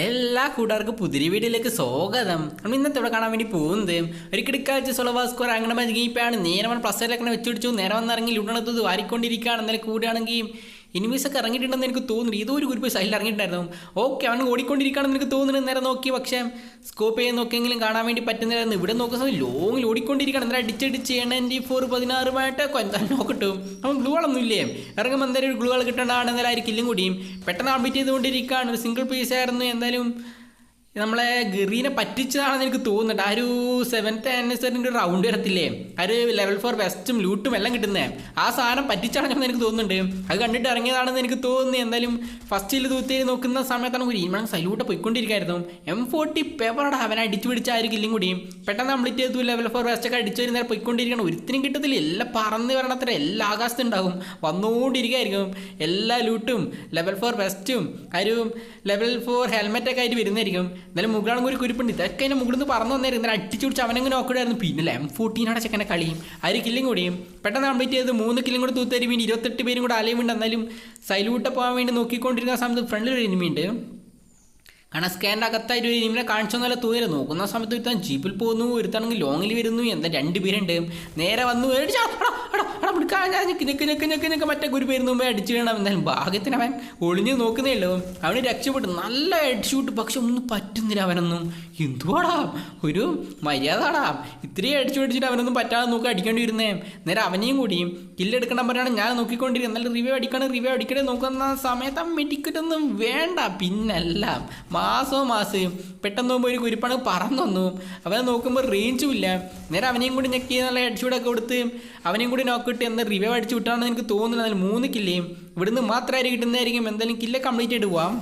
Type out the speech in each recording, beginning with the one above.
എല്ലാ കൂട്ടുകാർക്കും പുതിരി വീഡിയോയിലേക്ക് സ്വാഗതം. നമ്മൾ ഇന്നത്തെ ഇവിടെ കാണാൻ വേണ്ടി പോകുന്നത് ഒരു കിടക്കാഴ്ച സൊളവാ അങ്ങനെ ഗീപ്പാണ് നേരെ നമ്മൾ പ്ലസ്സിലൊക്കെ വെച്ചുപിടിച്ചു നേരെ വന്നിറങ്ങി ലുടണത്തത് വാരിക്കൊണ്ടിരിക്കുകയാണ്. എന്നാലും കൂടെയാണെങ്കിൽ എനിമീസ് ഒക്കെ ഇറങ്ങിയിട്ടുണ്ടെന്ന് എനിക്ക് തോന്നുന്നു. ഏതോ ഒരു ഗ്രൂപ്പ് സൈഡിൽ ഇറങ്ങിയിട്ടുണ്ടായിരുന്നു. ഓക്കെ അവൻ ഓടിക്കൊണ്ടിരിക്കുകയാണെന്ന് എനിക്ക് തോന്നുന്നു നേരെ നോക്കി. പക്ഷേ സ്കോപ്പ് ചെയ്ത് നോക്കിയെങ്കിലും കാണാൻ വേണ്ടി പറ്റുന്നില്ലായിരുന്നു. ഇവിടെ നോക്കുന്നത് ലോങ്ങിൽ ഓടിക്കൊണ്ടിരിക്കുകയാണ്. എന്നാലും അടിച്ചടിച്ച് എണ്ണ ഫോർ പതിനാറുമായിട്ടൊക്കെ എന്താ നോക്കട്ടും അവൻ ഗ്ലൂ വളൊന്നും ഇല്ലേ? ഇറങ്ങുമ്പോൾ എന്തായാലും ഒരു ഗ്ലൂ വള കിട്ടേണ്ടതാണ് എന്നാലും ആയിരിക്കും കൂടിയും. പെട്ടെന്ന് അപ്ഡേറ്റ് ചെയ്തുകൊണ്ടിരിക്കുകയാണ്. ഒരു സിംഗിൾ പീസ് ആയിരുന്നു. എന്തായാലും നമ്മളെ ഗറീനെ പറ്റിച്ചതാണെന്ന് എനിക്ക് തോന്നുന്നുണ്ട്. ആ ഒരു സെവൻത്ത് ആനിവേഴ്സറിന്റെ ഒരു റൗണ്ട് വരത്തില്ലേ? ആ ഒരു ലെവൽ ഫോർ വെസ്റ്റും ലൂട്ടും എല്ലാം കിട്ടുന്നേ. ആ സാധനം പറ്റിച്ചാണെന്ന് എനിക്ക് തോന്നുന്നുണ്ട്. അത് കണ്ടിട്ട് ഇറങ്ങിയതാണെന്ന് എനിക്ക് തോന്നുന്നു. എന്തായാലും ഫസ്റ്റിൽ തൂത്തേരി നോക്കുന്ന സമയത്താണ് ഒരു ഈമണം സല്യൂട്ട് പോയിക്കൊണ്ടിരിക്കായിരുന്നു. എം ഫോർട്ടി പേപ്പറോടെ അവനെ അടിച്ചു പിടിച്ചായിരിക്കും കൂടി. പെട്ടെന്ന് കംപ്ലീറ്റ് ചെയ്തു. ലെവൽ ഫോർ വെസ്റ്റ് ഒക്കെ അടിച്ചു വരുന്നേരം പോയിക്കൊണ്ടിരിക്കണം ഒരിത്തിനും കിട്ടത്തില്ല. എല്ലാം പറന്ന് വരണത്ര എല്ലാ ആകാശത്തുണ്ടാകും വന്നുകൊണ്ടിരിക്കുകയായിരിക്കും എല്ലാ ലൂട്ടും ലെവൽ ഫോർ വെസ്റ്റും ആ ഒരു ലെവൽ ഫോർ ഹെൽമെറ്റൊക്കെ ആയിട്ട് വരുന്നതായിരിക്കും. എന്നാലും മുകളാണെങ്കിൽ ഒരു കുരിപ്പുണ്ട്. ഇതൊക്കെ അതിന്റെ മുകളിൽ നിന്ന് പറന്നു വന്നേരും. ഇന്നലെ അടിച്ചു പിടിച്ച് അവനങ്ങനെ പിന്നെ എം ഫോർട്ടീനോടെ ചെക്കനെ കളിയും. ആര് കില്ലും കൂടിയും. പെട്ടെന്ന് കംപ്ലീറ്റ് ചെയ്ത് മൂന്ന് കില്ലും കൂടെ തൂത്തേരി വേണ്ടി ഇരുപത്തെട്ട് പേരും കൂടെ അലയും ഉണ്ട് എന്നാലും സൈലൂട്ടെ പോകാൻ വേണ്ടി നോക്കിക്കൊണ്ടിരുന്ന സമയത്ത് ഫ്രണ്ടിൽ ഒരു എനിമിയുണ്ട് കാരണം സ്കാനിന്റെ അകത്തായിട്ട് ഒരു ഇനിമിനെ കാണിച്ചു നല്ല തോന്നില്ല. നോക്കുന്ന സമയത്ത് ഒരുത്താൻ ജീപ്പിൽ പോകുന്നു ഒരുത്താണെങ്കിൽ ലോങ്ങിൽ വരുന്നു എന്താ രണ്ട് പേരുണ്ട്. നേരെ വന്നു "എടി, ചാ, എടാ, എടാ, എടാ, പിടിക്കാ, ഞാൻ ഞെക്ക് ഞെക്ക് ഞെക്ക് ഞെക്ക് ഞെക്ക് മറ്റേ ഗുരു പേര് മുമ്പേ അടിച്ചു വീണം എന്തായാലും ഭാഗ്യത്തിന് അവൻ ഒളിഞ്ഞു നോക്കുന്നേ ഉള്ളൂ. അവന് രക്ഷപ്പെട്ടു. നല്ല ഹെഡ്ഷൂട്ട് പക്ഷെ ഒന്നും പറ്റുന്നില്ല അവനൊന്നും. എന്തുവാടാ? ഒരു മര്യാദടാ. ഇത്രയും അടിച്ചു പിടിച്ചിട്ട് അവനൊന്നും പറ്റാതെ നോക്കി അടിക്കേണ്ടി വരുന്നേ. നേരെ അവനെയും കൂടി കില്ലെടുക്കണം പറഞ്ഞാണ് ഞാൻ നോക്കിക്കൊണ്ടിരിക്കും എന്നാലും റിവ്യൂ അടിക്കണം റിവ്യൂ അടിക്കണേ നോക്കുന്ന സമയത്ത് ആ മെഡിക്കറ്റ് ഒന്നും വേണ്ട. പിന്നല്ല മാസോ മാസവും പെട്ടെന്ന് പോകുമ്പോൾ ഒരു കുരിപ്പാണ് പറന്നൊന്നു അവനെ നോക്കുമ്പോൾ റേഞ്ചും ഇല്ല. നേരെ അവനെയും കൂടി ഞെക്കി നല്ല ഹെഡ്ഷൂട്ടൊക്കെ കൊടുത്ത് അവനെയും കൂടി നോക്കിയിട്ട് എന്താ റിവൈവ് അടിച്ച് വിട്ടാണെന്ന് എനിക്ക് തോന്നുന്നില്ല. അതിൽ മൂന്ന് കില്ലേയും ഇവിടുന്ന് മാത്രമായിട്ട് കിട്ടുന്നതായിരിക്കും? എന്തായാലും കില്ല കംപ്ലീറ്റ് ആയിട്ട് പോവാം.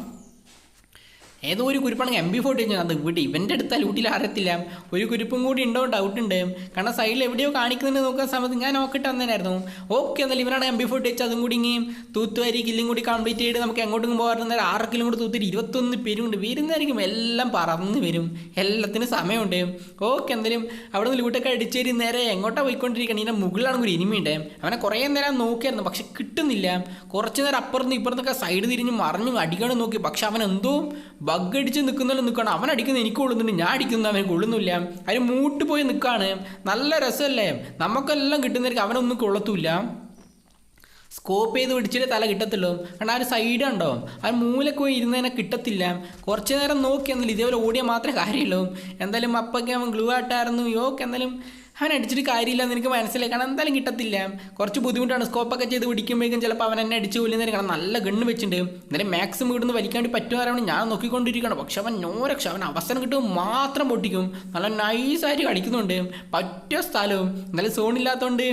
ഏതോ ഒരു കുരുപ്പാണെങ്കിൽ എം ബി ഫോർട്ടി അത് ഇവിടെ ഇവന്റെ അടുത്ത ലൂട്ടിൽ അറിയത്തില്ല ഒരു കുരുപ്പും കൂടി ഉണ്ടോ ഡൗട്ട് ഉണ്ട്. കാരണം സൈഡിൽ എവിടെയോ കാണിക്കുന്നുണ്ട് നോക്കാൻ സമയത്ത് ഞാൻ നോക്കിയിട്ട് വന്നേനായിരുന്നു. ഓക്കെ എന്നാലും ഇവനാണ് എം ബി ഫോർട്ടി വെച്ച് അതും കൂടി ഇങ്ങനെ തൂത്തുവാരി കില്ലും കൂടി കംപ്ലീറ്റ് ചെയ്ത് നമുക്ക് എങ്ങോട്ടും പോകാറുണ്ട് ആറ് കിലും കൂടി തൂത്തിട്ട് ഇരുപത്തൊന്ന് പേരുണ്ട്. വരുന്നതായിരിക്കും. എല്ലാം പറന്ന് വരും. എല്ലാത്തിനും സമയമുണ്ട്. ഓക്കെ എന്തായാലും അവിടെ നിന്ന് ലൂട്ടൊക്കെ അടിച്ചേരി നേരെ എങ്ങോട്ടാണ് പോയിക്കൊണ്ടിരിക്കണം? ഇതിന്റെ മുകളിലാണ് ഒരു ഇനിമിയുണ്ട് അവനെ കുറേ നേരം നോക്കിയായിരുന്നു പക്ഷെ കിട്ടുന്നില്ല. കുറച്ച് നേരം അപ്പുറത്ത് ഇപ്പുറത്തൊക്കെ സൈഡ് തിരിഞ്ഞ് മറിഞ്ഞു അടിക്കണം നോക്കി. പക്ഷെ അവൻ എന്തോ ബഗ് അടിച്ച് നിൽക്കുന്നല്ലോ നിൽക്കണം അവൻ അടിക്കുന്ന എനിക്ക് കൊള്ളുന്നുണ്ട് ഞാൻ അടിക്കുന്ന അവന് കൊള്ളുന്നില്ല. അതിന് മൂട്ട് പോയി നിൽക്കുകയാണ്. നല്ല രസമല്ലേ? നമുക്കെല്ലാം കിട്ടുന്നവർക്ക് അവനൊന്നും കൊള്ളത്തൂല്ല. സ്കോപ്പ് ചെയ്ത് പിടിച്ചിട്ട് തല കിട്ടത്തുള്ളൂ. കാരണം ആ ഒരു സൈഡ് ഉണ്ടോ? ആ മൂലക്ക് പോയി ഇരുന്നതിനെ കിട്ടത്തില്ല. കുറച്ച് നേരം നോക്കി എന്നാലും ഇതേപോലെ ഓടിയാൽ മാത്രമേ കാര്യമുള്ളൂ. എന്തായാലും അപ്പൊക്കെ അവൻ ഗ്ലൂ ആയിട്ടായിരുന്നു യോക്ക് എന്തായാലും അവൻ അടിച്ചിട്ട് കാര്യമില്ല എന്ന് എനിക്ക് മനസ്സിലായി. കാരണം എന്തായാലും കിട്ടത്തില്ല. കുറച്ച് ബുദ്ധിമുട്ടാണ്. സ്കോപ്പൊക്കെ ചെയ്ത് പിടിക്കുമ്പോഴേക്കും ചിലപ്പോൾ അവൻ എന്നെ അടിച്ച് കൊല്ലുന്ന കാരണം നല്ല ഗണ്ണ് വെച്ചിട്ടുണ്ട്. എന്നാലും മാക്സിമം ഇവിടുന്ന് വലിക്കാൻ വേണ്ടി പറ്റുമാറാണ് ഞാൻ നോക്കിക്കൊണ്ടിരിക്കണം പക്ഷെ അവൻ നോരക്ഷ അവൻ അവസരം കിട്ടും മാത്രം പൊട്ടിക്കും. നല്ല നൈസായിട്ട് കളിക്കുന്നുണ്ട്. പറ്റിയ സ്ഥലവും. എന്നാലും സോണില്ലാത്തതുകൊണ്ട്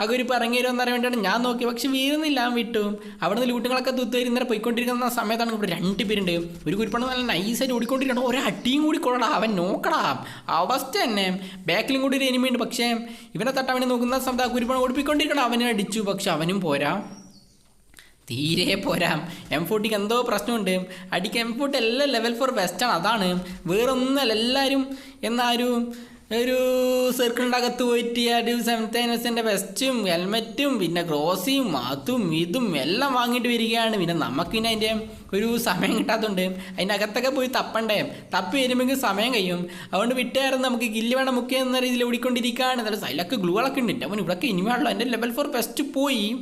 അതൊരു ഇറങ്ങി വരുമെന്ന് അറിയാൻ വേണ്ടിയാണ് ഞാൻ നോക്കി പക്ഷെ വീഴുന്നില്ല വിട്ടു. അവിടുന്ന് ലൂട്ടുകളൊക്കെ തൂത്ത് ഇന്നലെ പോയിക്കൊണ്ടിരിക്കുന്ന സമയത്താണ് ഇവിടെ രണ്ട് പേരുണ്ട്. ഒരു കുരിപ്പാണ് നല്ല നൈസായിട്ട് ഓടിക്കൊണ്ടിരിക്കണം ഒരു അടിയും കൂടി കൊള്ളടാ. അവൻ നോക്കടാ. അവസ്ഥ തന്നെ. ബാക്കിലും കൂടി ഒരു എനിമയുണ്ട് പക്ഷേ ഇവനെ തട്ടാൻ വേണ്ടി നോക്കുന്ന സമയത്ത് ആ കുരിപ്പാണ് ഓടിപ്പിക്കൊണ്ടിരിക്കണം. അവനെ അടിച്ചു പക്ഷെ അവനും പോരാ. തീരെ പോരാം. എം ഫോർട്ടിക്ക് എന്തോ പ്രശ്നമുണ്ട്. അടിക്ക് എം ഫോർട്ടി എല്ലാം ലെവൽ ഫോർ ബെസ്റ്റാണ് അതാണ്. വേറൊന്നല്ല എല്ലാവരും എന്നാരും ഒരു സർക്കിളിന്റെ അകത്ത് പോയിട്ട് ആ ഒരു സെവൻത്ത് ആനിവേഴ്സറിന്റെ വെസ്റ്റും ഹെൽമെറ്റും പിന്നെ ഗ്രോസിയും അതും ഇതും എല്ലാം വാങ്ങിയിട്ട് വരികയാണ്. പിന്നെ നമുക്ക് പിന്നെ അതിന്റെ ഒരു സമയം കിട്ടാത്തതുകൊണ്ട് അതിന്റെ അകത്തൊക്കെ പോയി തപ്പണ്ടേ? തപ്പി വരുമ്പോഴേക്കും സമയം കഴിയും. അതുകൊണ്ട് വിട്ടുകാരം നമുക്ക് ഗില്ല് വേണം മുക്കിയെന്ന രീതിയിൽ ഓടിക്കൊണ്ടിരിക്കുകയാണ്. എന്നാലും സൈലൊക്കെ ഗ്ലൂകളൊക്കെ ഉണ്ട്. അവൻ ഇവിടെയൊക്കെ ഇനിമയാണല്ലോ എന്റെ ലെവൽ ഫോർ ബെസ്റ്റ് പോയി.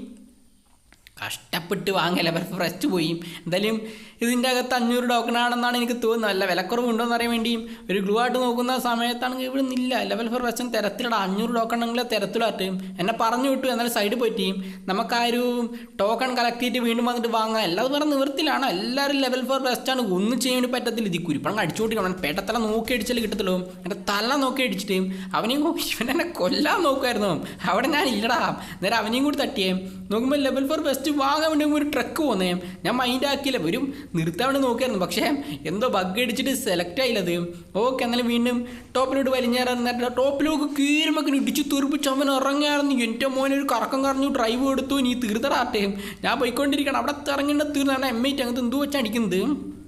കഷ്ടപ്പെട്ട് വാങ്ങിയ അവർ ഫ്രസ്റ്റ് പോയി. എന്തായാലും ഇതിന്റെ അകത്ത് അഞ്ഞൂറ് ടോക്കൺ ആണെന്നാണ് എനിക്ക് തോന്നുന്നത്. അല്ല വിലക്കുറവുണ്ടോയെന്ന് അറിയാൻ വേണ്ടിയും ഒരു ഗ്ലൂ ആയിട്ട് നോക്കുന്ന സമയത്താണെങ്കിൽ ഇവിടെ നിന്നില്ല. ലെവൽ ഫോർ പ്രശ്നം തിരത്തിലട. അഞ്ഞൂറ് ടോക്കൺ ആണെങ്കിൽ തിരത്തിലാട്ട് എന്നെ പറഞ്ഞു വിട്ടു എന്നാലും സൈഡ് പോയിട്ട്. നമുക്ക് ആ ഒരു ടോക്കൺ കളക്ട് ചെയ്തിട്ട് വീണ്ടും വന്നിട്ട് വാങ്ങാം. എല്ലാവരും വേറെ നിവൃത്തിലാണ് എല്ലാവരും ലെവൽ ഫോർ ആണ്. ഒന്നും ചെയ്യാൻ വേണ്ടി പറ്റത്തില്ല. ഇത് കുരിപ്പണം അടിച്ചുകൊണ്ടിരിക്കണം പേട്ടത്തല നോക്കി അടിച്ചാൽ കിട്ടത്തുള്ളൂ. എന്റെ തല നോക്കി അടിച്ചിട്ട് അവനെയും ഇവൻ എന്നെ കൊല്ലാൻ നോക്കുമായിരുന്നു അവിടെ ഞാൻ ഇല്ലടാ. നേരെ അവനെയും കൂടി തട്ടിയേ. നോക്കുമ്പോൾ ലെവൽ ഫോർ ബെസ്റ്റ് വാങ്ങാൻ വേണ്ടി ഒരു ട്രക്ക് പോന്നേ. ഞാൻ മൈൻഡ് ആക്കിയില്ല. വരും നിർത്താൻ വേണ്ടി നോക്കിയായിരുന്നു. പക്ഷേ എന്തോ ബഗ് അടിച്ചിട്ട് സെലക്ട് ആയില്ലത് ഓക്കെ എന്നാലും വീണ്ടും ടോപ്പിലോട്ട് വലിഞ്ഞേറാൻ ടോപ്പിലേക്ക് കീരുമ്പോൾ ഇടിച്ച് തെറിപ്പിച്ച് അവൻ ഇറങ്ങിയായിരുന്നു എന്റെ മോനൊരു കറക്കം കറഞ്ഞു ഡ്രൈവ് എടുത്തു. നീ തീർത്തടാട്ടെ ഞാൻ പോയിക്കൊണ്ടിരിക്കണം അവിടെ ഇറങ്ങേണ്ട തീർന്നാണ് എം ഐ അങ്ങനത്തെ എന്തോ വെച്ചാൽ അടിക്കുന്നത്.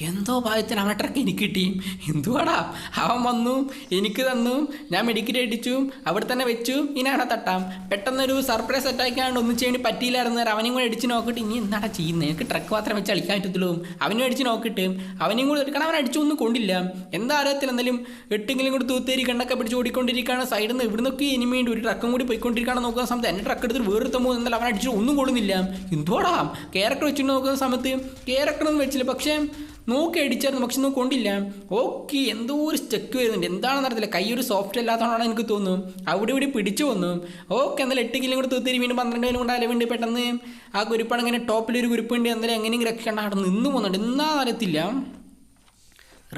എന്തോ ഭാഗ്യത്തിന് അവനെ ട്രക്ക് എനിക്ക് കിട്ടി. എന്തുവാടാ? അവൻ വന്നു എനിക്ക് തന്നു ഞാൻ മെഡിക്കറ്റ് അടിച്ചു അവിടെ തന്നെ വെച്ചു ഇനി അവനെ തട്ടാം. പെട്ടെന്നൊരു സർപ്രൈസ് അറ്റാക്കാണ്ട് ഒന്നും ചെയ്യാൻ പറ്റിയില്ലായിരുന്നു. അവനെയും കൂടെ അടിച്ച് നോക്കിയിട്ട് ഇനി എന്താടാ ചെയ്യുന്നത് എനിക്ക് ട്രക്ക് മാത്രം വെച്ച് കളിക്കാൻ പറ്റത്തുള്ളൂ. അവനും അടിച്ച് നോക്കിയിട്ട് അവനെയും കൂടെ എടുക്കണം അവൻ അടിച്ചൊന്നും കൊണ്ടില്ല. എന്താ അറിയത്തില്ല എന്തായാലും എട്ടെങ്കിലും കൂടി തൂത്തേരി കണ്ണൊക്കെ പിടിച്ച് ഓടിക്കൊണ്ടിരിക്കുകയാണ്. സൈഡിൽ നിന്ന് ഇവിടുന്നൊക്കെ ഇനിമേണ്ടി ഒരു ട്രക്കും കൂടി പോയിക്കൊണ്ടിരിക്കുകയാണ് നോക്കുന്ന സമയത്ത് എന്റെ ട്രക്ക് എടുത്തിട്ട് വേറെ പോകുമ്പോൾ എന്നാൽ അവൻ അടിച്ചിട്ട് ഒന്നും കൊള്ളുന്നില്ല. എന്തുവാടാ? ക്യാരക്ടർ വെച്ചിട്ട് നോക്കുന്ന സമയത്ത് ക്യാരക്ടർ ഒന്നും വെച്ചില്ല. പക്ഷേ നോക്കി അടിച്ചായിരുന്നു പക്ഷെ ഒന്നും കൊണ്ടില്ല. ഓക്കെ എന്തോ ഒരു സ്റ്റെക്ക് വരുന്നുണ്ട്. എന്താണെന്ന് അറിയത്തില്ല. കൈ ഒരു സോഫ്റ്റ് അല്ലാത്തതാണോ എനിക്ക് തോന്നുന്നു. അവിടെ ഇവിടെ പിടിച്ചു വന്നു. ഓക്കെ എന്നാലും എട്ട് കിലോ കൂടെ തൂത്തിരി വീണ്ടും പന്ത്രണ്ട് കിലോ കൊണ്ട് അലവുണ്ട് പെട്ടെന്ന്. ആ കുരുപ്പാണ് ഇങ്ങനെ ടോപ്പിലൊരു കുരുപ്പുണ്ട് എന്തായാലും എങ്ങനെയും രക്ഷണ്ട അവിടെ നിന്ന് പോകുന്നുണ്ട്. എന്നാ അറിയത്തില്ല.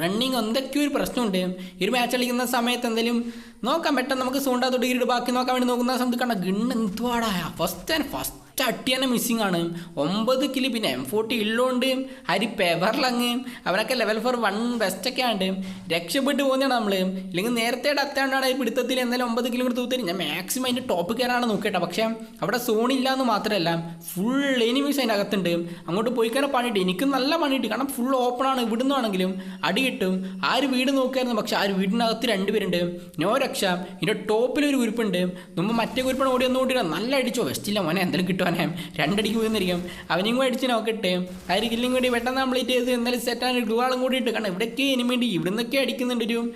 റണ്ണിങ് എന്തൊക്കെയോ ഒരു പ്രശ്നമുണ്ട്. ഒരു മാച്ച് കളിക്കുന്ന സമയത്ത് എന്തെങ്കിലും നോക്കാം. പെട്ടെന്ന് നമുക്ക് സൂണ്ടാ തൊടുകിട്ട് ബാക്കി നോക്കാൻ വേണ്ടി നോക്കുന്ന സമയത്ത് കണ്ട ഗണ്ണ് എന്തുവാടാ? ഫസ്റ്റ് ആൻഡ് ഫസ്റ്റ് അട്ടി തന്നെ മിസ്സിങ് ആണ്. ഒമ്പത് കിലി പിന്നെ എം ഫോർട്ടി ഉള്ളതുകൊണ്ട് ഹരി പെവറിലങ്ങ് അവനൊക്കെ ലെവൽ ഫോർ വൺ ബെസ്റ്റ് ഒക്കെ ആണ് രക്ഷപ്പെട്ട് പോകുന്നതാണ് നമ്മൾ ഇല്ലെങ്കിൽ നേരത്തെ അത്താണ്ടാണ് ഈ പിടുത്തത്തിൽ എന്തായാലും ഒമ്പത് കിലോ കൂടി തൂത്തരും ഞാൻ മാക്സിമം അതിന്റെ ടോപ്പ് കയറാണ് നോക്കിയിട്ടാ പക്ഷേ അവിടെ സോണില്ല എന്ന് മാത്രമല്ല ഫുൾ എനിമീസ് അതിന്റെ അകത്തുണ്ട് അങ്ങോട്ട് പോയി കയറാൻ പണിയിട്ട് എനിക്ക് നല്ല പണിയിട്ട് കാരണം ഫുൾ ഓപ്പൺ ആണ്. ഇവിടുന്ന് ആണെങ്കിലും അടി കിട്ടും. ആ ഒരു വീട് നോക്കിയായിരുന്നു പക്ഷേ ആ ഒരു വീടിനകത്ത് രണ്ടുപേരുണ്ട് നോ രക്ഷ. ഇതിന്റെ ടോപ്പിൽ ഒരു കുരിപ്പുണ്ട്. മുമ്പ് മറ്റേ കുരിപ്പാണ് ഓടി ഒന്ന് നല്ല അടിച്ചോ? വെസ്റ്റില്ല മോനെ. എന്തെങ്കിലും കിട്ടുവാനേ രണ്ടടിക്ക് പോയിരിക്കും അവനെയും കൂടെ അടിച്ച് നോക്കട്ടെ. ആ ഒരു കില്ലും കൂടി പെട്ടെന്ന് കംപ്ലീറ്റ് ചെയ്ത് എന്നാലും സെറ്റാണ് ഗ്ലൂവാളും കൂടി ഇട്ട് കാരണം ഇവിടെയൊക്കെ ഇനി വേണ്ടി ഇവിടുന്നൊക്കെ അടിക്കുന്നുണ്ട് ഒരു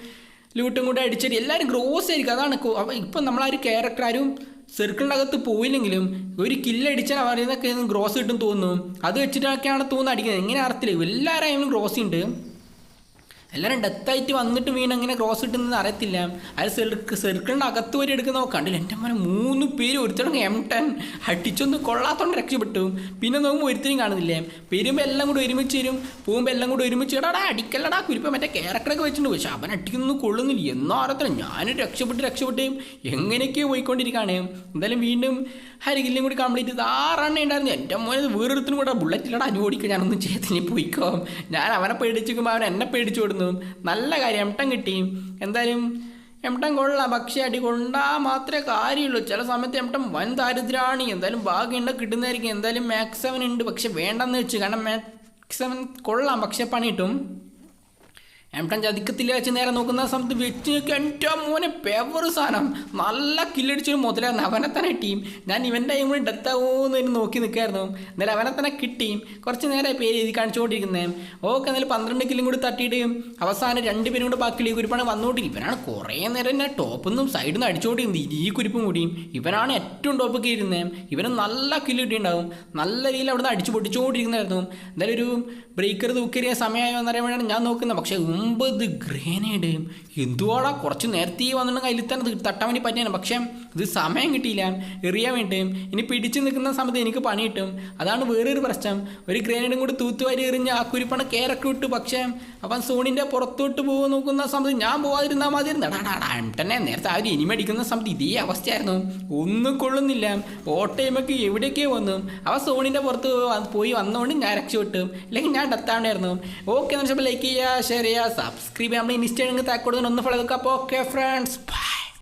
ലൂട്ടും കൂടെ അടിച്ചിട്ട്. എല്ലാവരും ഗ്രോസ് ആയിരിക്കും. അതാണ് ഇപ്പം ഒരു ക്യാരക്ടർ ആരും സെർക്കിളിനകത്ത് പോയില്ലെങ്കിലും ഒരു കില്ലടിച്ചാൽ അവരുന്നൊക്കെ ഗ്രോസ് കിട്ടും തോന്നുന്നു. അത് വെച്ചിട്ടൊക്കെയാണ് തോന്നുന്നത് അടിക്കുന്നത്. എങ്ങനെ അറിയത്തില്ല. എല്ലാവരും ഗ്രോസ് ഉണ്ട് എല്ലാവരും ഡെത്തായിട്ട് വന്നിട്ട് വീണ് അങ്ങനെ ക്രോസ് കിട്ടുന്നത് അറിയത്തില്ല. അത് സെർക്ക് സെർക്കിളിന്റെ അകത്ത് വരെ എടുക്കുന്ന കണ്ടില്ല? എന്റെ മോനെ മൂന്ന് പേര് ഒരുത്തടങ്ങ് എം ടെൻ അടിച്ചൊന്ന് കൊള്ളാത്തോണ്ട് രക്ഷപ്പെട്ടു. പിന്നെ നോക്കുമ്പോൾ ഒരുത്തരും കാണുന്നില്ലേ? വരുമ്പോൾ എല്ലാം കൂടി ഒരുമിച്ച് വരും. പോകുമ്പോൾ എല്ലാം കൂടി ഒരുമിച്ച് ഇടാടാ അടിക്കല്ലടാ കുരിപ്പം മറ്റേ ക്യാരക്ടറൊക്കെ വെച്ചിട്ടുണ്ട്. പക്ഷെ അവൻ അടിക്കുന്നൊന്നും കൊള്ളുന്നില്ല. എന്നോ അറിയത്തില്ല ഞാൻ രക്ഷപ്പെട്ട് രക്ഷപ്പെട്ട് എങ്ങനെയൊക്കെയോ പോയിക്കൊണ്ടിരിക്കുകയാണ് എന്തായാലും വീണ്ടും ഹരികില്ലും കൂടി കംപ്ലീറ്റ് ചെയ്ത് ആറെണ്ണ ഉണ്ടായിരുന്നു. എന്റെ മോനെ വേറൊരുത്തിനും കൂടെ ബുള്ളറ്റിലടാ അനുവദിക്കുക ഞാനൊന്നും ചെയ്തിനി പോയിക്കോ. ഞാൻ അവനെ പേടിച്ചിരിക്കുമ്പോൾ അവൻ എന്നെ പേടിച്ചു കൊടുന്നു നല്ല കാര്യം. എംട്ടം കിട്ടി. എന്തായാലും എംട്ടം കൊള്ളാം. പക്ഷേ അടി കൊണ്ടാ മാത്രമേ കാര്യമുള്ളൂ. ചില സമയത്ത് എംട്ടം വൻ ദാരിദ്ര്യമാണ് എന്തായാലും ഭാഗ്യമുണ്ട് കിട്ടുന്നതായിരിക്കും. എന്തായാലും മാക്സ് ഉണ്ട്. പക്ഷെ വേണ്ടെന്ന് വെച്ചു. കാരണം മാക്സ് കൊള്ളാം. പക്ഷെ പണി എംടൻ ചതിക്കത്തില്ല വെച്ച് നേരെ നോക്കുന്ന സമയത്ത് വെച്ച് നോക്കി എന്റെ മോനെ പേവർ സാധനം. നല്ല കില്ലടിച്ചൊരു മുതലായിരുന്നു അവനെ തന്നെ ടീം ഞാൻ ഇവന്റെ കൂടി ഡെത്ത് ആവുമെന്ന് നോക്കി നിൽക്കായിരുന്നു എന്നാലും അവനെ തന്നെ കിട്ടി കുറച്ച് നേരെ പേര് എഴുതി കാണിച്ചുകൊണ്ടിരിക്കുന്നത് ഓക്കെ എന്നാലും പന്ത്രണ്ട് കില്ലും കൂടി തട്ടിയിട്ട് അവസാനം രണ്ട് പേരും കൂടി ബാക്കി കുരിപ്പാണ് വന്നുകൊണ്ടിരിക്കും ഇവനാണ് കുറേ നേരം എന്നെ ടോപ്പിൽ നിന്നും സൈഡിൽ നിന്ന് അടിച്ചുകൊണ്ടിരുന്നത്. ഈ കുരിപ്പും കൂടിയും. ഇവനാണ് ഏറ്റവും ടോപ്പ് കയറുന്നത് ഇവന് നല്ല കില്ല് കിട്ടിയിട്ടുണ്ടാവും. നല്ല രീതിയിൽ അവിടെ നിന്ന് അടിച്ചു പൊട്ടിച്ചുകൊണ്ടിരിക്കുന്നതായിരുന്നു. എന്തായാലും ഒരു ബ്രേക്കർ തൂക്കേറിയ സമയമായി എന്നറിയാൻ വേണ്ടിയാണ് ഞാൻ നോക്കുന്നത്. പക്ഷേ ഒമ്പത് ഗ്രേനേഡ്. എന്തുവാടാ? കുറച്ച് നേരത്തെ വന്നിട്ട് കയ്യിൽ തന്നെ തട്ടാൻ വേണ്ടി പറ്റിയാണ് പക്ഷേ ഇത് സമയം കിട്ടിയില്ല. എറിയാൻ വേണ്ടി ഇനി പിടിച്ചു നിൽക്കുന്ന സമയത്ത് എനിക്ക് പണി കിട്ടും. അതാണ് വേറൊരു പ്രശ്നം. ഒരു ഗ്രേനേഡും കൂടി തൂത്തുവാരി എറിഞ്ഞ് ആ കുരിപ്പണ കേരക്ക് വിട്ടു പക്ഷേ അപ്പം സോണിന്റെ പുറത്തോട്ട് പോകാൻ നോക്കുന്ന സമയത്ത് ഞാൻ പോകാതിരുന്നാൽ മതി. തന്നെ നേരത്തെ ആ ഒരു മേടിക്കുന്ന സമയത്ത് ഇതേ അവസ്ഥയായിരുന്നു. ഒന്നും കൊള്ളുന്നില്ല. ഓട്ടയമ്മക്ക് എവിടേക്കേ വന്നു. അവ സോണിന്റെ പുറത്ത് പോയി വന്നുകൊണ്ട് ഞാൻ രക്ഷപ്പെട്ടു. അല്ലെങ്കിൽ ഞാൻ ഡെത്താണ്ടായിരുന്നു ഓക്കെ എന്ന് വെച്ചപ്പോൾ ലൈക്ക് ചെയ്യുക ഷെയർ ചെയ്യുക സബ്സ്ക്രൈബ് ചെയ്യാൻ ഇൻസ്റ്റാഗ്രാം ഇൻസ്റ്റാഗ്രാമിൽ താക്കോടുന്ന ഒന്ന് ഫോളോ ചെയ്തൊക്കെ അപ്പോൾ ഓക്കെ ഫ്രണ്ട്സ്